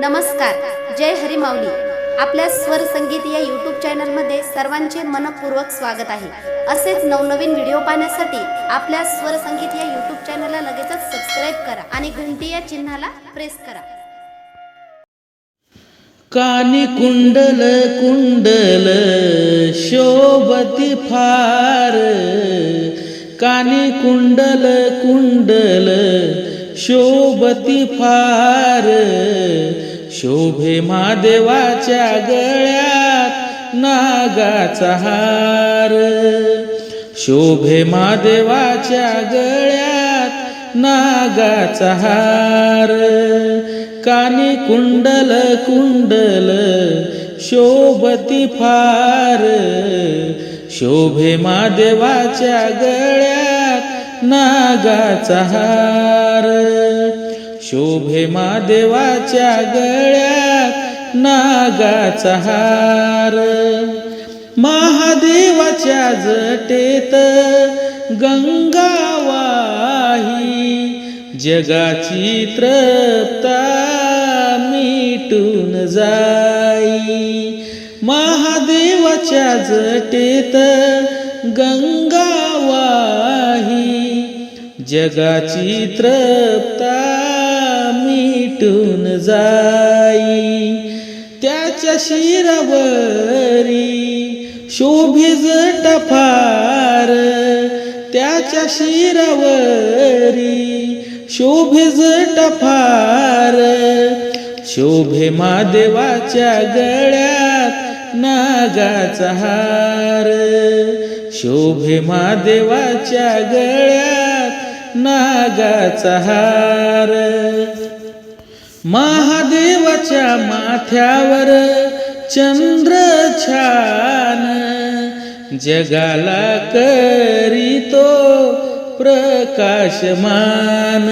नमस्कार जय हरी आपल्या स्वर संगीत या यूट्यूब चॅनलमध्ये सर्वांचे मनपूर्वक स्वागत आहे. असेच नवनवीन व्हिडिओ पाहण्यासाठी आपल्या स्वर संगीत या यूट्यूब चॅनलला लगेचच सबस्क्राईब करा आणि घंटी या चिन्हाला प्रेस करा. कानी कुंडल कुंडल शोभती फार. कानी कुंडल कुंडल शोभती फार. शोभे महादेवाच्या गळ्यात नागाचा हार. शोभे महादेवाच्या गळ्यात नागाचा हार. कानी कुंडल कुंडल शोभती फार. शोभे महादेवाच्या गळ्यात नागाचा हार. शोभे महादेवाच्या गळ्यात नागाचा हार. महादेवाच्या जटेत गंगावाही जगाची तृप्ता मिटून जाई. महादेवाच्या जटेत गंगावाही जगाची त्रप्ता मिटून जाई. त्याच्या शिरावरी शोभिज टफार. त्याच्या शिरावरी शोभिज टफार. शोभे महादेवाच्या गळ्यात नागाचा हार. शोभे महादेवाच्या गळ्यात नागाचा हार. महादेवाच्या माथ्यावर चंद्र छान. जगाला करीतो प्रकाशमान.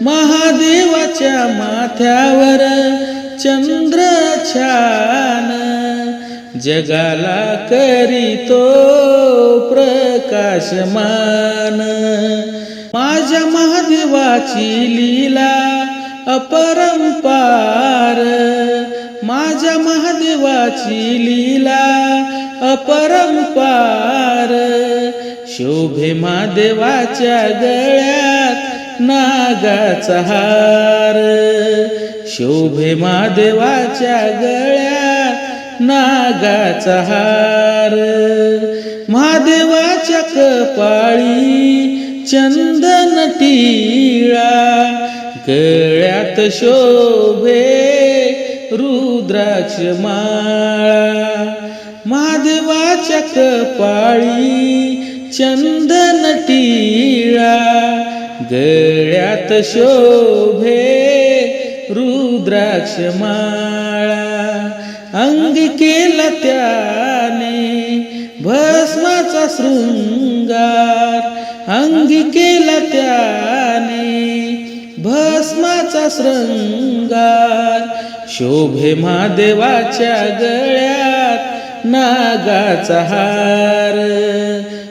महादेवाच्या माथ्यावर चंद्र छान. जगाला करीतो प्रकाशमान. माझ्या महादेवाची लीला अपरंपार. माझ्या महादेवाची लीला अपरंपार. शोभे महादेवाच्या गळ्यात नागाचा हार. शोभे महादेवाच्या गळ्यात नागाचा हार. महादेवाच्या कपा चंदन टिळा गळ्यात शोभे रुद्राक्ष माळा. महादेवाच्या कपाळी चंदन टिळा गळ्यात शोभे रुद्राक्ष माळा. अंग केला त्याने भस्माचा शृंगार अंगी केला त्याने भस्माचा श्रंगार. शोभे महादेवाच्या गळ्यात नागाचा हार.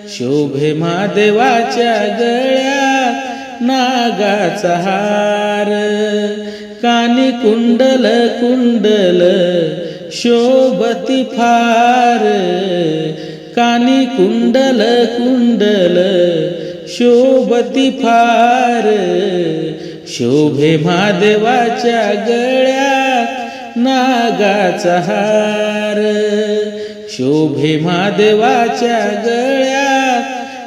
शोभे महादेवाच्या गळ्यात नागाचा हार. कानी कुंडल कुंडल शोभती फार. कानी कुंडल कुंडल शोभती फार. शोभे महादेवाच्या गळ्यात नागाचा हार. शोभे महादेवाच्या गळ्यात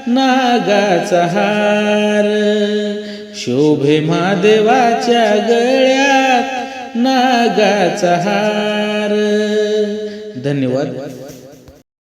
नागाचा हार. शोभे महादेवाच्या गळ्यात नागाचा हार. धन्यवाद.